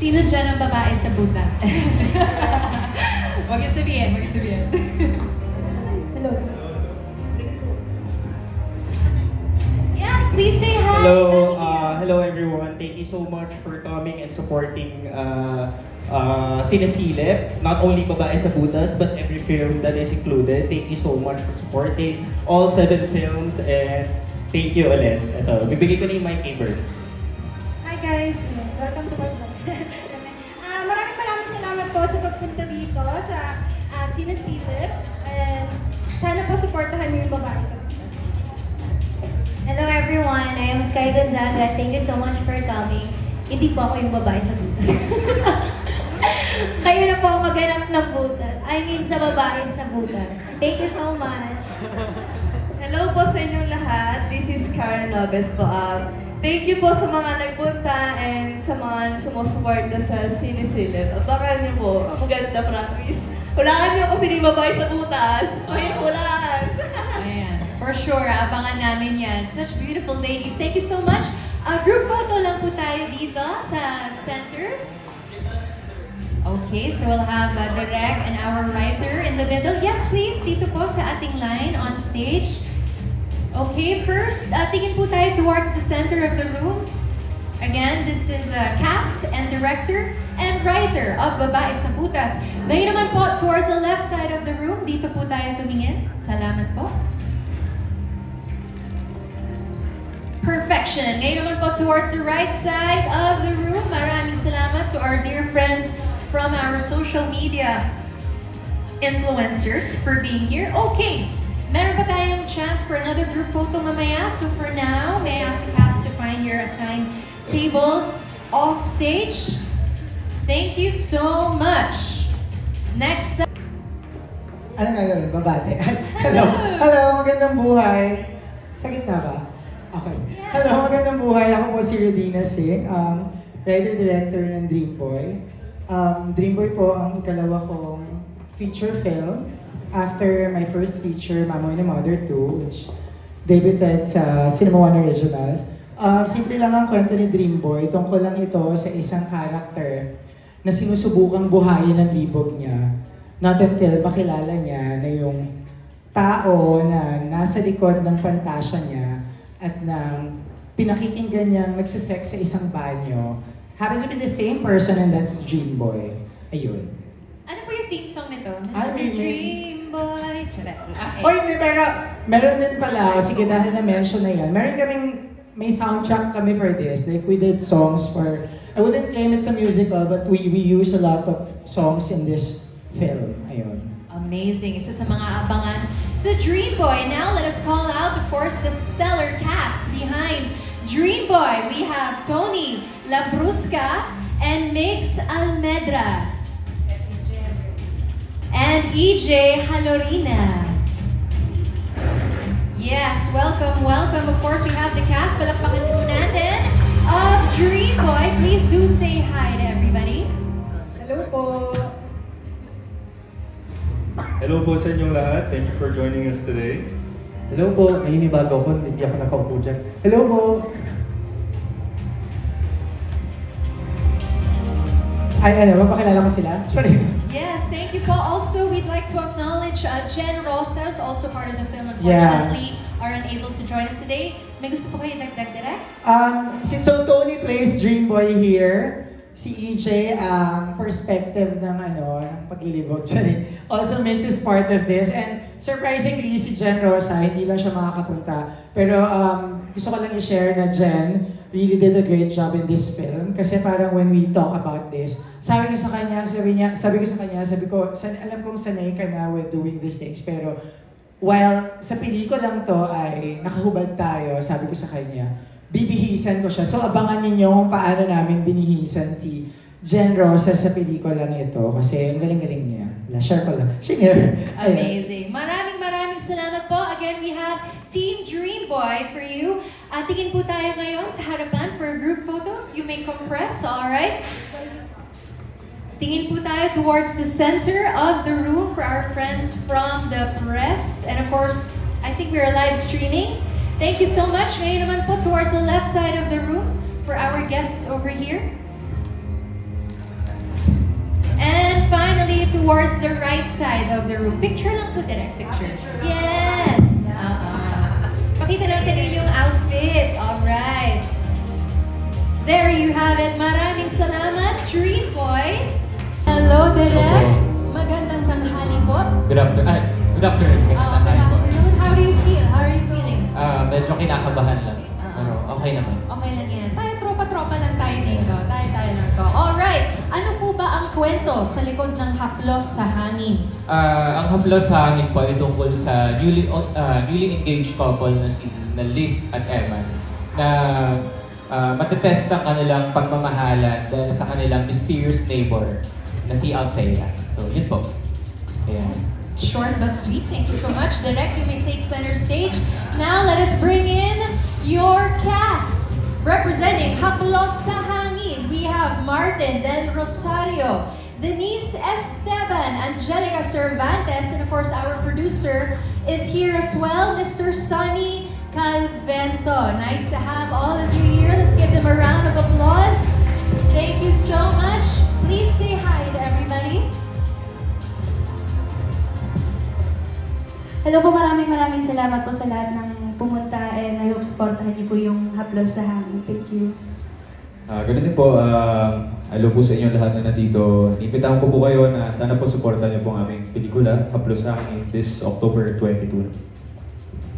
Sino dyan ang babae sa butas? Huwag yung sabihin, huwag yung sabihin. Hello. yes, please say hi. Hello, uh, hello everyone. Thank you so much for coming and supporting uh, uh, Sinasilip. Not only Babae sa Butas, but every film that is included. Thank you so much for supporting all seven films and thank you ulit. Ito, bibigay ko na yung mic kay Bert. Hi guys. Dito sa uh, Sinasilip. And sana po supportahan niyo yung babae sa butas. Hello everyone, I am Sky Gonzaga. Thank you so much for coming. Hindi po ako yung babae sa butas. Kayo na po ang maghanap ng butas. I mean sa babae sa butas. Thank you so much. Hello po sa inyong lahat. This is Karen Lopez po. Um, thank you po sa mga nagpunta and sa mga sumusuporta sa Sinisilip. Abangan niyo po. Ang maganda, promise. Hulaan niyo sino yung babae sa butas. Mahirap hulaan. Ayan. For sure, abangan namin yan. Such beautiful ladies. Thank you so much. Uh, group photo lang po tayo dito sa center. Okay, so we'll have uh, rec and our writer in the middle. Yes, please, dito po sa ating line on stage. Okay, first, uh, tingin po tayo towards the center of the room. Again, this is uh, cast and director and writer of Babae sa Butas. Ngayon naman po, towards the left side of the room, dito po tayo tumingin. Salamat po. Perfection. Ngayon naman po towards the right side of the room. Maraming salamat to our dear friends from our social media influencers for being here. Okay, meron pa tayong chance for another group photo mamaya. So for now, may I ask the cast to find your assigned tables off stage. Thank you so much. Next up, Ano nga gawin? Babate. Hello. Hello, magandang buhay. Sa gitna ba? Okay. Hello, magandang buhay. Ako po si Rodina Singh, um, writer-director ng Dreamboy. Um, Dreamboy po ang ikalawa kong feature film after my first feature, Mamoy na Mother 2, which debuted sa Cinema One Originals. Um, simple lang ang kwento ni Dreamboy. Tungkol lang ito sa isang character na sinusubukang buhayin ng libog niya. Not until makilala niya na yung tao na nasa likod ng pantasya niya at nang pinakikinggan niyang nagsisex sa isang banyo happens to be the same person and that's Dreamboy. Ayun. ano po yung theme song nito? Mr. Dream Boy. Charot. Okay. Oy, hindi, pero meron din pala, sige dahil na-mention na yan, meron kaming, may soundtrack kami for this. Like, we did songs for, I wouldn't claim it's a musical, but we we use a lot of songs in this film. Ayun. Amazing. Isa sa mga abangan sa Dream Boy. Now, let us call out, of course, the stellar cast behind Dream Boy. We have Tony Labrusca and Mix Almedras. And EJ Halorina. Yes, welcome, welcome. Of course, we have the cast. Palakpakan po natin of Dream Boy. Please do say hi to everybody. Hello po. Hello po sa inyong lahat. Thank you for joining us today. Hello po, naninibago ako, hindi ako nakaupo dyan. Hello po! Ay, ano, mapakilala ko sila? Sorry. Yes, thank you po. Also, we'd like to acknowledge uh, Jen Rosa, who's also part of the film. Yeah. Unfortunately, are unable to join us today. May gusto po kayo dagdag direct? Um, si so Tony plays Dreamboy here. Si EJ, ang perspective ng ano, ng paglilibot. Sorry. Also makes is part of this. And surprisingly, si Jen Rosa, hindi lang siya makakapunta. Pero um, gusto ko lang i-share na Jen really did a great job in this film. Kasi parang when we talk about this, sabi ko sa kanya, sabi niya, sabi ko sa kanya, sabi ko, san, alam kong sanay ka na with doing these things, pero while sa pelikulang to ay nakahubad tayo, sabi ko sa kanya, bibihisan ko siya. So abangan ninyo kung paano namin binihisan si Jen Rosa sa pelikulang ito kasi ang galing-galing niya. La, share ko lang. Share. Amazing. Maraming maraming salamat po. Again, we have Team Dream Boy for you. At tingin po tayo ngayon sa harapan for a group photo. You may compress, alright? Tingin po tayo towards the center of the room for our friends from the press. And of course, I think we are live streaming. Thank you so much. Ngayon naman po towards the left side of the room for our guests over here. And finally, towards the right side of the room. Picture lang po, direct eh. picture. Yes! Uh-uh. Pakita natin yung outfit. Alright. There you have it. Maraming salamat, Dream Boy. Direk. Magandang tanghali po. Good afternoon. Ah, good afternoon. Uh, good afternoon. How do you feel? How are you feeling? Ah, medyo kinakabahan lang. Ah. Pero okay naman. Okay lang yan. Tayo, tropa-tropa lang tayo dito. Tayo-tayo lang to. Alright. Ano po ba ang kwento sa likod ng haplos sa hangin? Ah, ang haplos sa hangin po ay tungkol sa newly ah, newly engaged couple na si na Liz at Eman na uh, matetest ang kanilang pagmamahalan dahil sa kanilang mysterious neighbor na si Althea. So, yun po. Ayan. Short but sweet. Thank you so much. Direct, you may take center stage. Now, let us bring in your cast. Representing Haplos sa Hangin, we have Martin Del Rosario, Denise Esteban, Angelica Cervantes, and of course, our producer is here as well, Mr. Sonny Calvento. Nice to have all of you here. Let's give them a round of applause. Thank you so much. Please say Hello po, maraming maraming salamat po sa lahat ng pumunta and I hope supportahan niyo po yung haplos sa hangin. Thank you. Ah, ganun din po, uh, hello po sa inyo lahat na nandito. Ipitahan ko po kayo na sana po supportan niyo po ang aming pelikula, Haplos sa Akin, this October 22.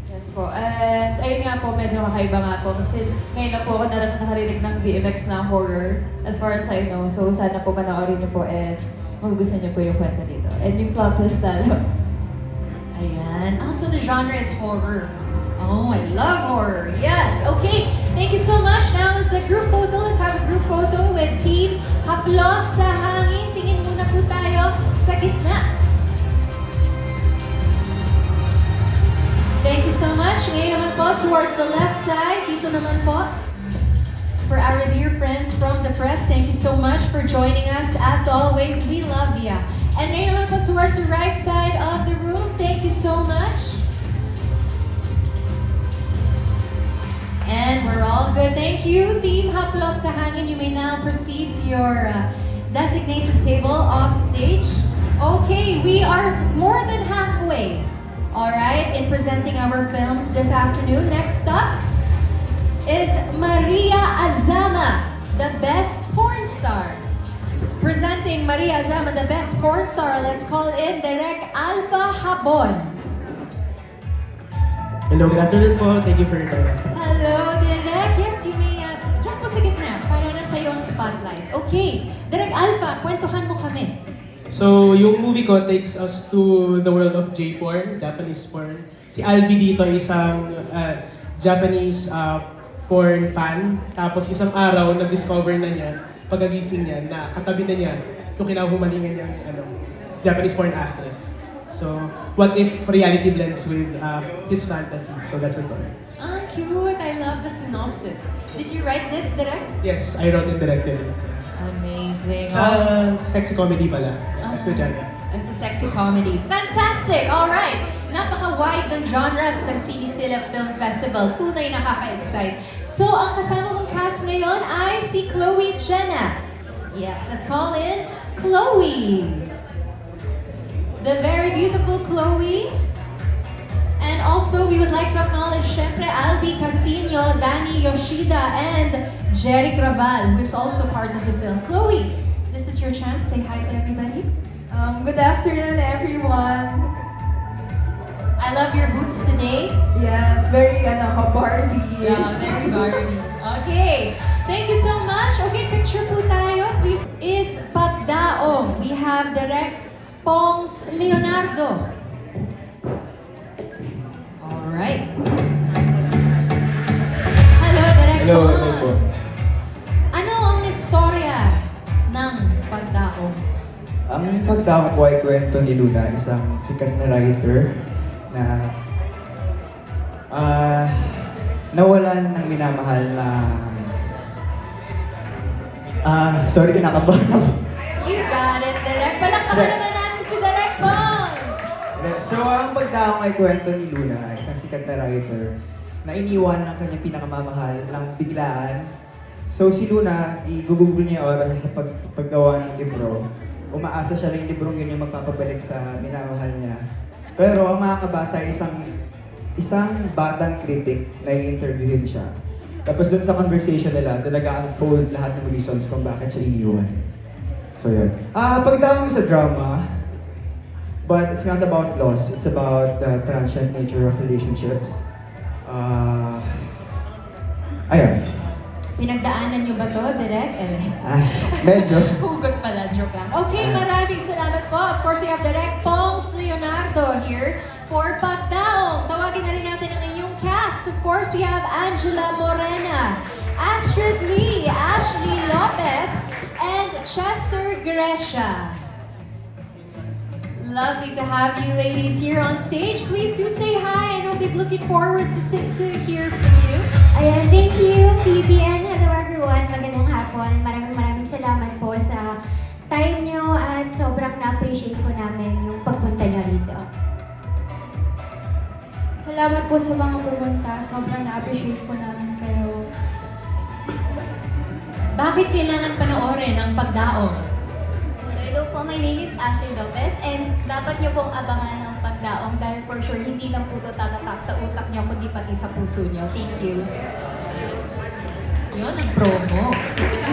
Yes po. And ayun nga po, medyo kakaiba nga po. Since ngayon lang po ako nakarinig ng BMX na horror, as far as I know. So sana po panoorin niyo po and magugustuhan niyo po yung kwento dito. And yung plot twist lalo. Ayan. Ah, so the genre is horror. Oh, I love horror. Yes. Okay. Thank you so much. Now it's a group photo. Let's have a group photo with Team Haplos sa Hangin. Tingin muna po tayo sa gitna. Thank you so much. Ngayon naman po, towards the left side. Dito naman po. For our dear friends from the press, thank you so much for joining us. As always, we love ya. And ngayon naman po towards the right side of the room, thank you so much. And we're all good. Thank you, Team Haplos sa Hangin. You may now proceed to your uh, designated table off stage. Okay, we are more than halfway. All right, in presenting our films this afternoon. Next up is Maria Azama, the best porn star. Presenting Maria Azama, the best porn star. Let's call in Direk Alpha Habon. Hello, good afternoon po. Thank you for your time. Hello, Direk. Yes, you may... Uh, Diyan po sa gitna, para nasa iyo ang spotlight. Okay. Direk Alpha, kwentuhan mo kami. So, yung movie ko takes us to the world of J-porn, Japanese porn. Si Albi dito ay isang uh, Japanese uh, porn fan. Tapos isang araw, nag-discover na niya, pagagising niya, na katabi na niya yung kinahumalingan niyang ano, Japanese porn actress. So, what if reality blends with uh, his fantasy? So, that's the story. Ah, cute. I love the synopsis. Did you write this, Direk? Yes, I wrote and directed it. Amazing. Sa sexy comedy pala. That's the genre. It's a sexy comedy. Fantastic! Alright! Napaka-wide ng genres ng Sinisilip Film Festival. Tunay nakaka-excite. So, ang kasama mong cast ngayon ay si Chloe Jenna. Yes, let's call in Chloe. The very beautiful Chloe. And also, we would like to acknowledge, syempre, Albi Casino, Danny Yoshida, and Jerry Craval, who is also part of the film. Chloe, this is your chance. Say hi to everybody. Um, good afternoon, everyone. I love your boots today. Yes, very ano ka, Barbie. Yeah, very Barbie. Okay. Thank you so much. Okay, picture po tayo. Please. Is Pagdaong. We have Direct Pongs Leonardo. Alright. Hello, Direct Hello, Pongs. hello. Ano ang istorya ng Pagdaong? Ang pagdako po ay kwento ni Luna, isang sikat na writer na ah nawalan ng minamahal na ah sorry kinakabahan ako. You got it, Direct. Palakpakan naman natin si Direct Pongs. So ang pagdako ay kwento ni Luna, isang sikat na writer na iniwan ng kanyang pinakamamahal ng biglaan. So si Luna, igugugol niya oras sa pag, paggawa ng libro umaasa siya na yung librong yun yung magpapabalik sa minamahal niya. Pero ang makakabasa ay isang isang batang critic na i-interviewin siya. Tapos dun sa conversation nila, doon nag-unfold lahat ng reasons kung bakit siya iniwan. So yun. Ah, pagdating sa drama, but it's not about loss. It's about the transient nature of relationships. Ah, ayun. Pinagdaanan niyo ba to, Direk? Eh. Ah, medyo. Hugot pala, joke lang. Okay, maraming salamat po. Of course, we have Direk Pongs Leonardo here for Pagdaong. Tawagin na rin natin ang inyong cast. Of course, we have Angela Morena, Astrid Lee, Ashley Lopez, and Chester Gresha. Lovely to have you ladies here on stage. Please do say hi. I know they're looking forward to, sit, to hear from you. Ayan, thank you, PBN. Hello everyone, magandang hapon. Maraming maraming salamat po sa time nyo at sobrang na-appreciate po namin yung pagpunta nyo rito. Salamat po sa mga pumunta. Sobrang na-appreciate po namin kayo. Bakit kailangan panoorin ang pagdaong? Hello po, my name is Ashley Lopez and dapat nyo pong abangan ng pagdaong dahil for sure hindi lang po ito tatatak sa utak nyo kundi pati sa puso nyo. Thank you. Yun ang promo.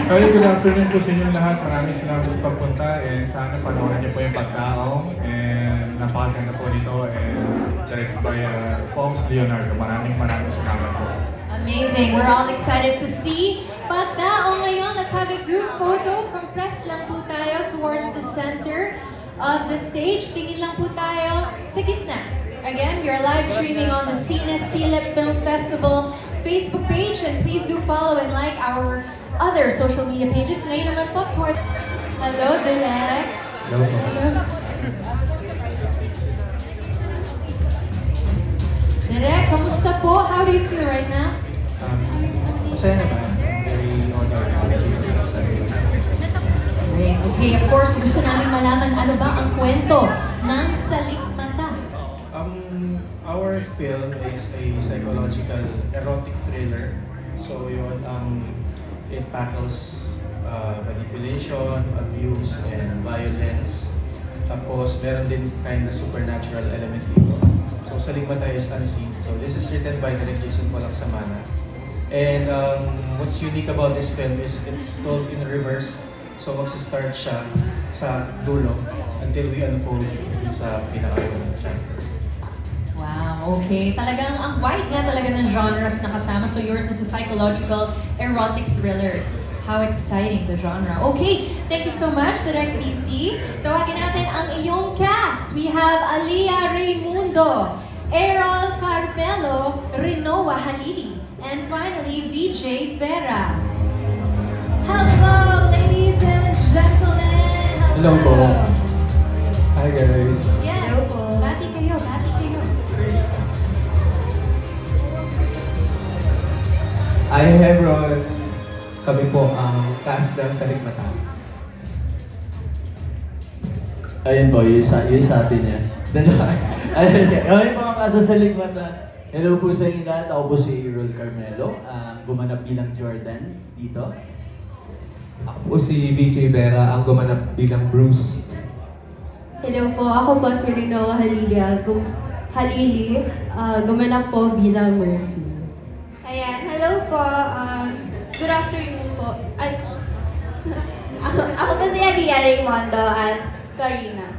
Hi, good afternoon po sa inyong lahat. Maraming salamat sa pagpunta and sana panoorin niyo po yung pagkaong and napakaganda po nito and direct by uh, Pongs Leonardo. Maraming maraming salamat po. Amazing. We're all excited to see. Pagdaong ngayon, let's have a group photo. Compress lang po tayo towards the center of the stage. Tingin lang po tayo sa gitna. Again, are live streaming on the Cine Silip Film Festival Facebook page and please do follow and like our other social media pages. Ngayon naman po toward... Hello, Direk. Hello. Direk, kamusta po? How do you feel right now? Um, masaya naman. Very honored to be. Okay, of course, gusto namin malaman ano ba ang kwento ng Salikmata. Our film is a psychological erotic thriller. So yun, um, it tackles uh, manipulation, abuse, and violence. Tapos meron din kind of supernatural element dito. So sa Ligmata is unseen. So this is written by Direk Jason Samana. And um, what's unique about this film is it's told in reverse. So magsa-start siya sa dulo until we unfold sa pinaka-unang chapter. Okay. Talagang ang wide nga talaga ng genres na kasama. So yours is a psychological erotic thriller. How exciting the genre. Okay, thank you so much, Direct PC. Tawagin natin ang iyong cast. We have Alia Raimundo, Errol Carmelo, Rinoa Halili, and finally, VJ Vera. Hello, ladies and gentlemen. Hello po. Hi guys. Yes. Hi everyone! Kami po ang cast ng Salikmata. Ayun po, yung sa, yung sa atin yan. Ayun, ayun mga kasa sa Ligmata. Hello po sa inyo lahat. Ako po si Rol Carmelo, ang gumanap bilang Jordan dito. Ako po si VJ Vera, ang gumanap bilang Bruce. Hello po, ako po si Rinoa Halilia, gum Halili, uh, gumanap po bilang Mercy. Ayan, hello po. Um, good afternoon po. Ay, ako, ako po si Adia Raymondo as Karina.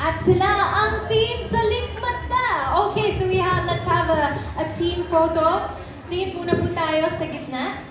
At sila ang team sa Likmata. Okay, so we have, let's have a, a team photo. Tingin muna po tayo sa gitna.